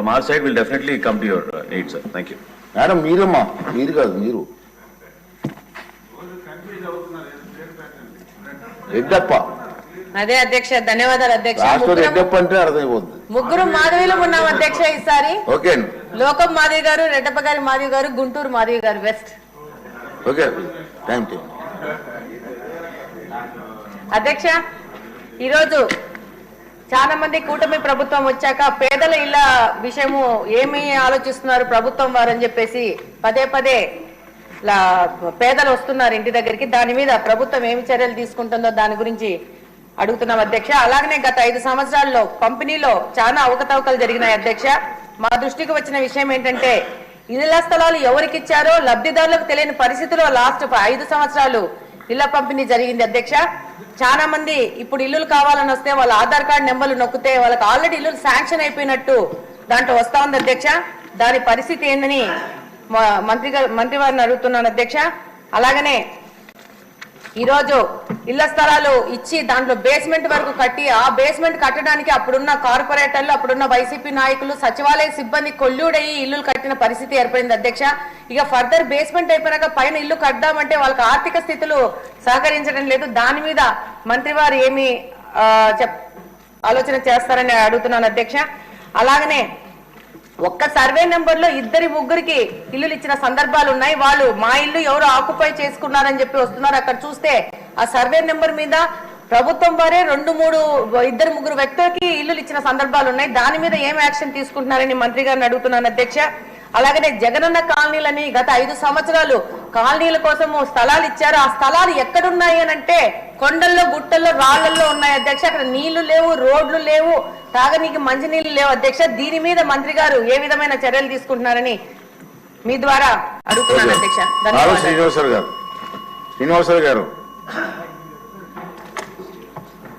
From our side, we'll definitely come to your uh, aid, sir. Thank you. Madam మీరమ్మా. మీరు కాదు మీరు. రెడ్డప్ప. అదే అధ్యక్ష ధన్యవాదాలు అధ్యక్ష. రాష్ట్ర ముగ్గురం- రెడ్డప్ప అంటే అర్థమైపోతుంది ముగ్గురు మాధవిలో ఉన్నాం అధ్యక్ష ఈసారి. ఓకే. లోకం మాధవి గారు రెడ్డప్ప గారి మాధవి గారు గుంటూరు మాధవి గారు వెస్ట్. ఓకే. థ్యాంక్ యూ అధ్యక్ష ఈరోజు చాలా మంది కూటమి ప్రభుత్వం వచ్చాక పేదల ఇళ్ళ విషయము ఏమి ఆలోచిస్తున్నారు ప్రభుత్వం వారని చెప్పేసి పదే పదే ఇలా పేదలు వస్తున్నారు ఇంటి దగ్గరికి. దాని మీద ప్రభుత్వం ఏమి చర్యలు తీసుకుంటుందో దాని గురించి అడుగుతున్నాం అధ్యక్ష. అలాగనే గత ఐదు సంవత్సరాల్లో పంపిణీలో చాలా అవకతవకలు జరిగినాయి అధ్యక్ష. మా దృష్టికి వచ్చిన విషయం ఏంటంటే ఇళ్ళ స్థలాలు ఎవరికి ఇచ్చారో లబ్ధిదారులకు తెలియని పరిస్థితిలో లాస్ట్ ఐదు సంవత్సరాలు ఇళ్ళ పంపిణీ జరిగింది అధ్యక్ష. చాలా మంది ఇప్పుడు ఇల్లులు కావాలని వస్తే వాళ్ళ ఆధార్ కార్డు నెంబర్లు నొక్కితే వాళ్ళకి ఆల్రెడీ ఇల్లు శాంక్షన్ అయిపోయినట్టు దాంట్లో వస్తా ఉంది అధ్యక్ష. దాని పరిస్థితి ఏందని మంత్రి గారు మంత్రి వారిని అడుగుతున్నాను అధ్యక్ష. అలాగనే ఈరోజు ఇళ్ళ స్థలాలు ఇచ్చి దాంట్లో బేస్మెంట్ వరకు కట్టి ఆ బేస్మెంట్ కట్టడానికి అప్పుడున్న కార్పొరేటర్లు అప్పుడున్న వైసీపీ నాయకులు సచివాలయ సిబ్బంది కొల్లుడయ్యి ఇల్లు కట్టిన పరిస్థితి ఏర్పడింది అధ్యక్ష. ఇక ఫర్దర్ బేస్మెంట్ అయిపోయినాక పైన ఇల్లు కడదామంటే వాళ్ళకి ఆర్థిక స్థితులు సహకరించడం లేదు. దాని మీద మంత్రి వారు ఏమి చెప్ ఆలోచన చేస్తారని అడుగుతున్నాను అధ్యక్ష. అలాగనే ఒక్క సర్వే నెంబర్లో ఇద్దరి ముగ్గురికి ఇల్లులు ఇచ్చిన సందర్భాలు ఉన్నాయి వాళ్ళు మా ఇల్లు ఎవరు ఆక్యుపై చేసుకున్నారని చెప్పి వస్తున్నారు. అక్కడ చూస్తే ఆ సర్వే నెంబర్ మీద ప్రభుత్వం వారే రెండు మూడు ఇద్దరు ముగ్గురు వ్యక్తులకి ఇల్లులు ఇచ్చిన సందర్భాలు ఉన్నాయి దాని మీద ఏం యాక్షన్ తీసుకుంటున్నారని మంత్రి గారిని అడుగుతున్నాను అధ్యక్ష. అలాగనే జగనన్న కాలనీలని గత ఐదు సంవత్సరాలు కాలనీల కోసము స్థలాలు ఇచ్చారు. ఆ స్థలాలు ఎక్కడున్నాయి అని అంటే కొండల్లో గుట్టల్లో రాళ్ళల్లో ఉన్నాయి అధ్యక్ష. అక్కడ నీళ్ళు లేవు రోడ్లు లేవు. తాగనీకి మంచినీళ్ళు లేవు అధ్యక్ష. దీని మీద మంత్రి గారు ఏ విధమైన చర్యలు తీసుకుంటున్నారని మీ ద్వారా అడుగుతున్నాను అధ్యక్ష. శ్రీనివాసరావు గారు. శ్రీనివాసరావు గారు